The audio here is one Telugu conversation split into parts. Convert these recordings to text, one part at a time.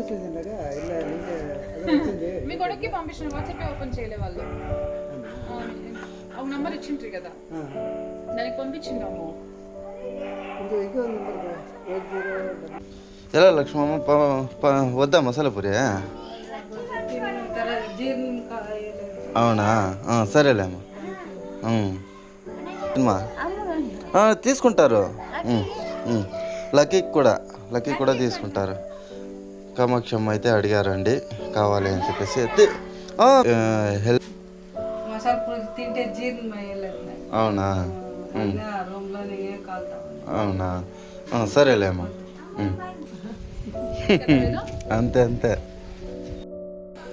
మీ కొడుక్కి పంపించిన వాట్సాప్ ఓపెన్ చేయలే వాళ్ళు. ఒక నంబర్ ఇచ్చిండ్రి కదా. దానికి పంపించిందాము ఎలా లక్ష్మమ్మ? ప- ప- వద్దా మసాలా పూరి అవునా సరేలేమ్మా. అమ్మా. తీసుకుంటారు. లక్కీకి కూడా లక్కీ కూడా తీసుకుంటారు. కామాక్షమ్మ అయితే అడిగారండి కావాలి అని చెప్పేసి తి- ఆ, ఆ, హెల్ప్ మసాలా పూరి తింటే జీర్ణం అయ్యలేదు అవునా? అవునా? సరేలేమ్మా. అంతే అంతే.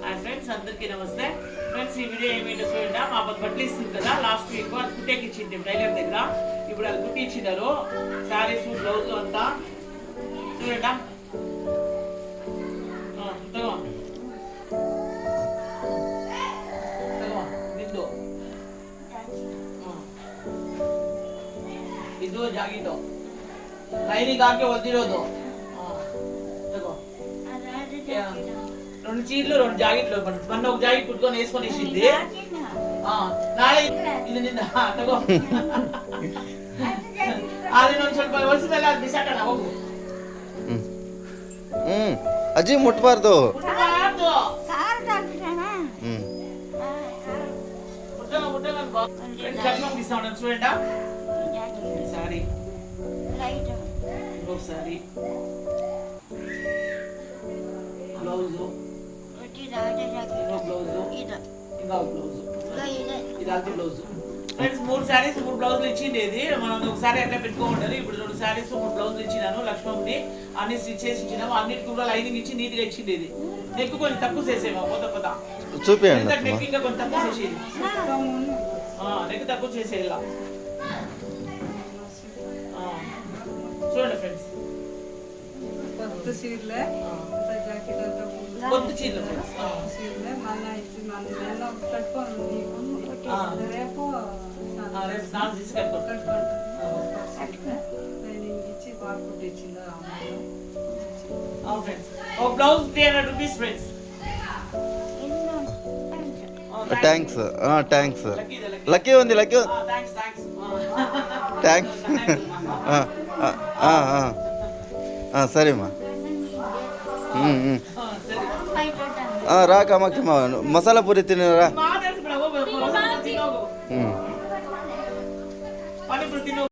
హాయ్ ఫ్రెండ్స్ అందరికీ నమస్తే. ఫ్రెండ్స్ ఈ వీడియో ఏమేంటో చూడండి. మా అబ్బాయి బట్టలు ఇస్తుంది కదా లాస్ట్ వీక్ అది కుట్టేకి ఇచ్చింది టైలర్ దగ్గర. ఇప్పుడు అది కుట్టి ఇచ్చినారు శారీస్ బ్లౌజ్ అంతా. చూడండి. ಇದು ಜಾಗಿದ್ದು ಲೈನಿಗೆ ಹಾಕಿ ಹೊಲ್ದಿರೋದು ಆ, ತಗೋ యా. రెండు చీరలు రెండు జాకెట్లు మొన్న ఒక జాకెట్ కుట్టుకొని వేసుకొని ఇచ్చింది ఆ, ನಾಳೆ ಇದು ನಿನ್ನ ಹಾ, ತಗೋ ಆದ್ರೆ ಇನ್ನೊಂದ್ ಸ್ವಲ್ಪ ಹೊಸದೆಲ್ಲ ಅದು ಬಿಸಾಕೋಣ ಹೋಗು ఉమ్. ఉమ్. అజ్జి ముట్టబార్దు ಮುಟ್ಬಾರ್ದು. ఉమ్. ಮುಟ್ಟಲ್ಲ, ಮುಟ್ಟಲ್ಲ ಅನ್ಕೋ. ಫ್ರೆಂಡ್ಸ್, ఈసారి ఇంకొకసారి బ్లౌజు బ్లౌజు బ్లౌజు ఇదాక బ్లౌజు ఫ్రెండ్స్ మూడు శారీస్ మూడు బ్లౌజులు ఇచ్చింది ఇది మనం ఒకసారి ఎట్లా పెట్టుకోమంటారు ఇప్పుడు రెండు శారీస్ మూడు బ్లౌజులు ఇచ్చినాను లక్ష్మణ్ని అన్ని స్టిచ్ చేసి ఇచ్చినాము అన్నిటికి కూడా లైనింగ్ ఇచ్చి నీట్గా ఇచ్చింది ఇది నెక్ కొంచెం తక్కువ చేసేమా కొత్త కొత్త చూపించండి నెక్ ఇంకా కొంచెం తక్కువ చేసేది నెక్ తక్కువ చేసేలా కొత్త చీరలే జాకెట్ అంతా కొత్త చీరలు చీరలే మళ్ళీ ఇచ్చి మళ్ళీ నెల కట్టుకోను నీకు. రేపు ట్రైనింగ్ ఇచ్చి బాగా కుట్టించింది అమ్మాయి. ఫ్రెండ్స్. ఒక blouse three hundred rupees friends. Thanks thanks lucky ఉంది లక్కీ థ్యాంక్స్ సరేమ్మా. ಹ್ಞೂ ಹ್ಞೂ ಹಾಂ ರಾ ಮಸಾಲ ಪೂರಿ ರಾ ಹ್ಞೂ